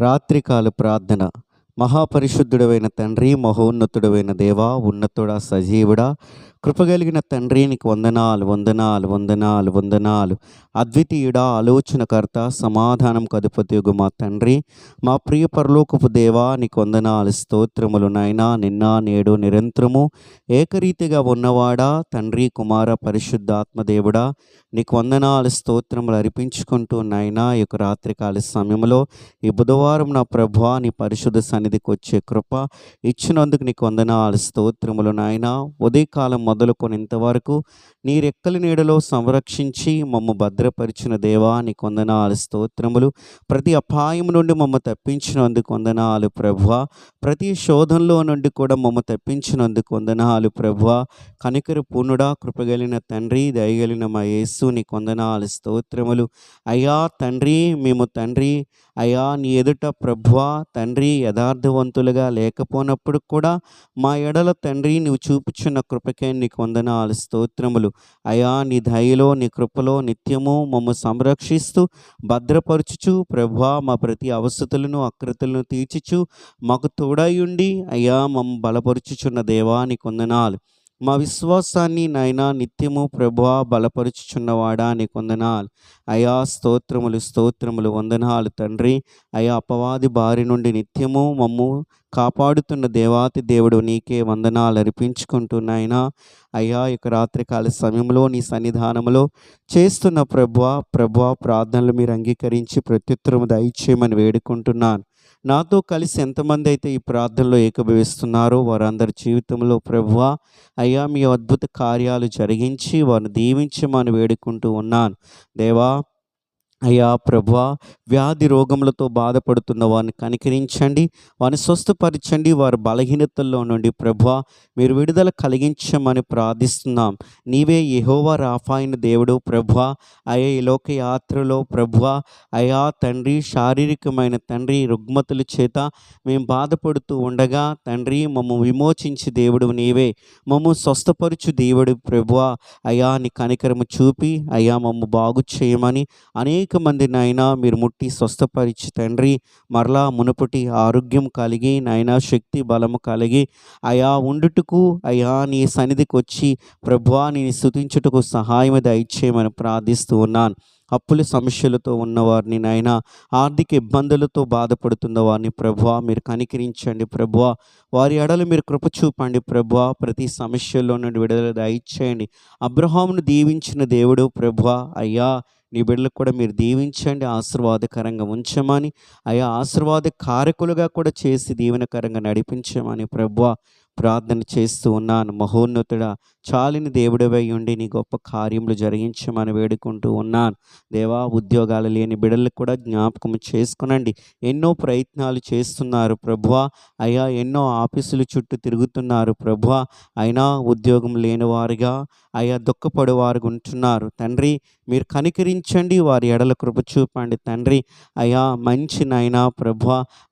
రాత్రికాల ప్రార్థన. మహాపరిశుద్ధుడవైన తండ్రి మహోన్నతుడవైన దేవా ఉన్నతుడా సజీవుడా. కృపగలిగిన తండ్రి నీకు వందనాలు వందనాలు వందనాలు వందనాలు. అద్వితీయుడా ఆలోచనకర్త సమాధానం కదుపతియుగు మా తండ్రి. మా ప్రియ పరలోకపు దేవా నీకు వందనాలు స్తోత్రములు నైనా నిన్న నేడు నిరంతరము. ఏకరీతిగా ఉన్నవాడా తండ్రి కుమార పరిశుద్ధాత్మ దేవుడా. నీకు వందనాలు స్తోత్రములు అర్పించుకుంటూ నైనా ఈ యొక్క రాత్రికాల సమయంలో ఈ బుధవారం నా ప్రభా నీ పరిశుద్ధ సన్నిధికి వచ్చే కృప ఇచ్చినందుకు నీకు వందనాలు స్తోత్రములు నాయన. ఉదయకాలం మొదలుకొని ఇంతవరకు నీ రెక్కల నీడలో సంరక్షించి మమ్మ భద్రపరిచిన దేవా నీకు వందనాలు స్తోత్రములు. ప్రతి అపాయం నుండి మమ్మ తప్పించినందుకు వందనాలు ప్రభువ. ప్రతి శోధంలో నుండి కూడా మమ్మ తప్పించినందుకు వందనాలు ప్రభువ. కనికర పూర్ణుడా కృపగలిగిన తండ్రి దయగలిగిన మా యేసు నీకు వందనాలు స్తోత్రములు. అయ్యా తండ్రి మేము తండ్రి అయ్యా నీ ఎదుట ప్రభువా తండ్రి యథార్థవంతులుగా లేకపోనప్పుడు కూడా మా ఎడల తండ్రి నువ్వు చూపుచున్న కృపకే నీకు వందనాలు స్తోత్రములు. అయా నీ దయలో నీ కృపలో నిత్యము మమ్మ సంరక్షిస్తూ భద్రపరచుచు ప్రభువా మా ప్రతి అవసతులను అకృతులను తీర్చుచు మాకు తోడయుండి అయ్యా మమ్మ బలపరుచుచున్న దేవా నీకు వందనాలు. మా విశ్వాసాన్ని నైనా నిత్యము ప్రభా బలపరుచుచున్నవాడా నీకు కొందనాలు. అయా స్తోత్రములు స్తోత్రములు వందనాలు తండ్రి. అయా అపవాది బారి నుండి నిత్యము మమ్ము కాపాడుతున్న దేవాతి దేవుడు నీకే వందనాలు అర్పించుకుంటూ నాయనా. అయ్యా ఇక రాత్రికాల సమయంలో నీ సన్నిధానంలో చేస్తున్న ప్రభువ ప్రభువ ప్రార్థనలు మీరు అంగీకరించి ప్రత్యుత్తరము దయచేయమని వేడుకుంటున్నాను. నాతో కలిసి ఎంతమంది అయితే ఈ ప్రార్థనలో ఏకభవిస్తున్నారో వారందరి జీవితంలో ప్రభువ అయ్యా మీ అద్భుత కార్యాలు జరిగించి వారిని దీవించమని వేడుకుంటూ ఉన్నాను. దేవా అయ్యా ప్రభా వ్యాధి రోగములతో బాధపడుతున్న వారిని కనికరించండి వారిని స్వస్థపరచండి వారి బలహీనతల్లో నుండి ప్రభా మీరు విడుదల కలిగించమని ప్రార్థిస్తున్నాం. నీవే యహోవా రాఫాయిన దేవుడు ప్రభా అయ్యా ఈ లోక యాత్రలో ప్రభువా తండ్రి శారీరకమైన తండ్రి రుగ్మతుల చేత మేము బాధపడుతూ ఉండగా తండ్రి మమ్మ విమోచించి దేవుడు నీవే. మమ్మ స్వస్థపరచు దేవుడు ప్రభువా. అయా నీ కనికరము చూపి అయ్యా మమ్మ బాగు చేయమని అనేక మంది నాయన మీరు ముట్టి స్వస్థపరిచి తండ్రి మరలా మునుపటి ఆరోగ్యం కలిగి నాయన శక్తి బలము కలిగి అయా ఉండుటకు అయా నీ సన్నిధికి వచ్చి ప్రభువా నేను స్థుతించుటకు సహాయం దయచేయమని ప్రార్థిస్తూ ఉన్నాను. అప్పుల సమస్యలతో ఉన్నవారిని నాయన ఆర్థిక ఇబ్బందులతో బాధపడుతున్న వారిని ప్రభువా మీరు కనికరించండి ప్రభువా. వారి ఎడలు మీరు కృప చూపండి ప్రభువా. ప్రతి సమస్యల్లో నుండి విడుదల దయచేయండి. అబ్రహామును దీవించిన దేవుడు ప్రభువా. అయ్యా నీ బిడ్డలకు కూడా మీరు దీవించండి ఆశీర్వాదకరంగా ఉంచమని. అయా ఆశీర్వాద కారకులుగా కూడా చేసి దీవెనకరంగా నడిపించమని. ప్రభు ప్రార్థన చేస్తూ ఉన్నాను. మహోన్నతుడ చాలిని దేవుడివై ఉండి నీ గొప్ప కార్యములు జరిగించమని వేడుకుంటూ ఉన్నాను. దేవా ఉద్యోగాలు లేని బిడలకు కూడా జ్ఞాపకం చేసుకునండి. ఎన్నో ప్రయత్నాలు చేస్తున్నారు ప్రభువా. అయ్యా ఎన్నో ఆఫీసులు చుట్టూ తిరుగుతున్నారు ప్రభువా. అయినా ఉద్యోగం లేని వారిగా అయ్యా దుఃఖపడేవారు ఉంటున్నారు. తండ్రి మీరు కనికరించండి. వారి ఎడల కృప చూపండి తండ్రి. అయ్యా మంచి నాయనా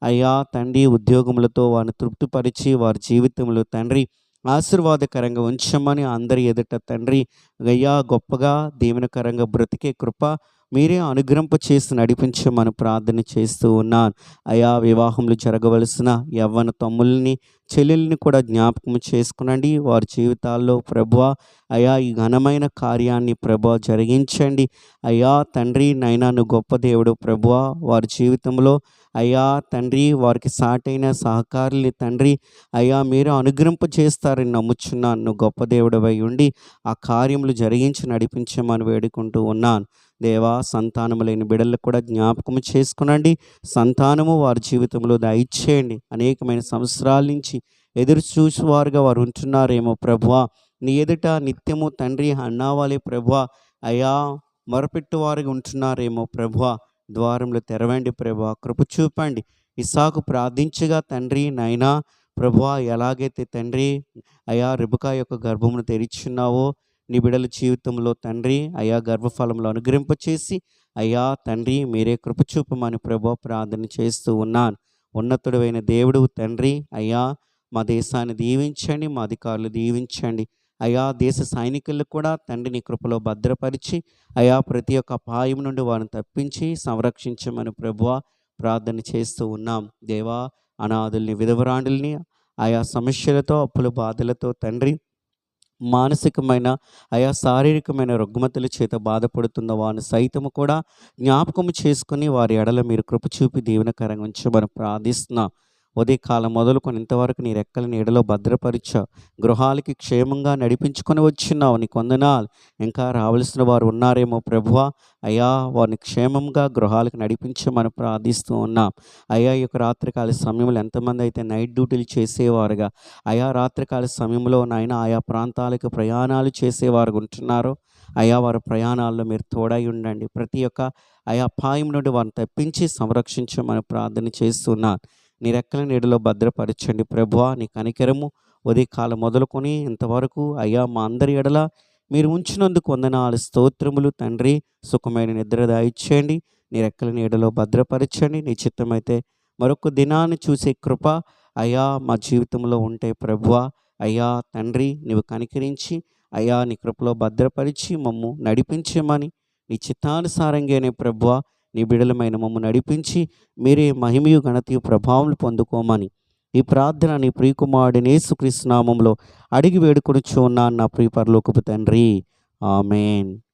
అయ్యా తండ్రి ఉద్యోగములతో వారిని తృప్తిపరిచి వారి జీవితంలో తండ్రి. ఆశీర్వాదకరంగా ఉంచమని అందరి ఎదుట తండ్రి. అయ్యా గొప్పగా దీవెనకరంగా బ్రతికే కృప మీరే అనుగ్రహింప చేసి నడిపించమని ప్రార్థన చేస్తూ ఉన్నాను. అయా వివాహంలో జరగవలసిన యవ్వన తమ్ముల్ని చెల్లెల్ని కూడా జ్ఞాపకం చేసుకునండి. వారి జీవితాల్లో ప్రభువ అయా ఈ ఘనమైన కార్యాన్ని ప్రభు జరిగించండి. అయ్యా తండ్రి నైనా నువ్వు గొప్ప దేవుడు ప్రభువ. వారి జీవితంలో అయ్యా తండ్రి వారికి సాటైన సహకారుల్ని తండ్రి అయ్యా మీరు అనుగ్రహింప చేస్తారని నమ్ముచున్నాను. నువ్వు గొప్ప దేవుడవై ఉండి ఆ కార్యములు జరిగించి నడిపించమని వేడుకుంటూ ఉన్నాను. దేవా సంతానము లేని బిడ్డలకు కూడా జ్ఞాపకం చేసుకునండి. సంతానము వారి జీవితంలో దయచేయండి. అనేకమైన సంవత్సరాల నుంచి ఎదురు చూసేవారుగా వారు ఉంటున్నారేమో ప్రభువా. నీ ఎదుట నిత్యము తండ్రి అన్నావాలే ప్రభువా. అయా మొరపెట్టువారుగా ఉంటున్నారేమో ప్రభువా. ద్వారంలో తెరవండి ప్రభువా. కృప చూపండి. ఇసాకు ప్రార్థించగా తండ్రి నైనా ప్రభువా ఎలాగైతే తండ్రి అయా రిబుకా యొక్క గర్భమును తెరిచున్నావో నీ బిడల జీవితంలో తండ్రి అయా గర్భఫలంలో అనుగ్రహింపచేసి అయ్యా తండ్రి మీరే కృపచూపమని చూపమని ప్రార్థన చేస్తూ ఉన్నాను. ఉన్నతుడైన దేవుడు తండ్రి అయ్యా మా దేశాన్ని దీవించండి మా అధికారులు దీవించండి. అయా దేశ సైనికులు కూడా తండ్రిని కృపలో భద్రపరిచి అయా ప్రతి ఒక్క అపాయం నుండి వారిని తప్పించి సంరక్షించమని ప్రభువ ప్రార్థన చేస్తూ ఉన్నాం. దేవా అనాథుల్ని విధవరాండుల్ని ఆయా సమస్యలతో అప్పుల బాధలతో తండ్రి మానసికమైన ఆయా శారీరకమైన రుగ్మతల చేత బాధపడుతున్న వారిని సైతము కూడా జ్ఞాపకము చేసుకుని వారి ఎడల మీరు కృప చూపి దీవెనకరంగా ఉంచమని ప్రార్థిస్తున్నాం. ఉదయకాలం మొదలుకొని ఇంతవరకు నీ రెక్కల నీడలో భద్రపరిచా. గృహాలకి క్షేమంగా నడిపించుకొని వచ్చినావు. నీ కొందనాలు ఇంకా రావలసిన వారు ఉన్నారేమో ప్రభువా? అయ్యా వారిని క్షేమంగా గృహాలకు నడిపించమని ప్రార్థిస్తూ ఉన్నాం. అయ్యా ఈ యొక్క రాత్రికాల సమయంలో ఎంతమంది అయితే నైట్ డ్యూటీలు చేసేవారుగా. అయా రాత్రికాల సమయంలో నాయన ఆయా ప్రాంతాలకు ప్రయాణాలు చేసేవారు ఉంటున్నారో. అయా వారి ప్రయాణాల్లో మీరు తోడై ఉండండి. ప్రతి ఒక్క అయా అపాయం నుండి వారిని తప్పించి సంరక్షించమని ప్రార్థన చేస్తున్నాను. నీ రెక్కల నీడలో భద్రపరచండి ప్రభువా. నీ కనికరము ఉదయకాలం మొదలుకొని ఇంతవరకు అయ్యా మా అందరి ఎడల మీరు ఉంచినందుకు వందనాలు స్తోత్రములు తండ్రి. సుఖమైన నిద్ర దాయిచ్చేయండి. నీ రెక్కల నీడలో భద్రపరచండి. నీ చిత్తమైతే మరొక దినాన్ని చూసే కృప అయ్యా మా జీవితంలో ఉంటే ప్రభువా. అయ్యా తండ్రి నీవు కనికరించి అయ్యా నీ కృపలో భద్రపరిచి మమ్ము నడిపించమని నీ చిత్తానుసారంగానే ప్రభువా నీ బిడలమైన మమ్ము నడిపించి మీరే మహిమయు ఘనతయు ప్రభావం పొందుకోమని ఈ ప్రార్థన నీ ప్రియకుమారుడిని యేసుక్రీస్తు నామంలో అడిగి వేడుకొనుచు ఉన్నాను నా ప్రియపరలోకపు తండ్రి. ఆమెన్.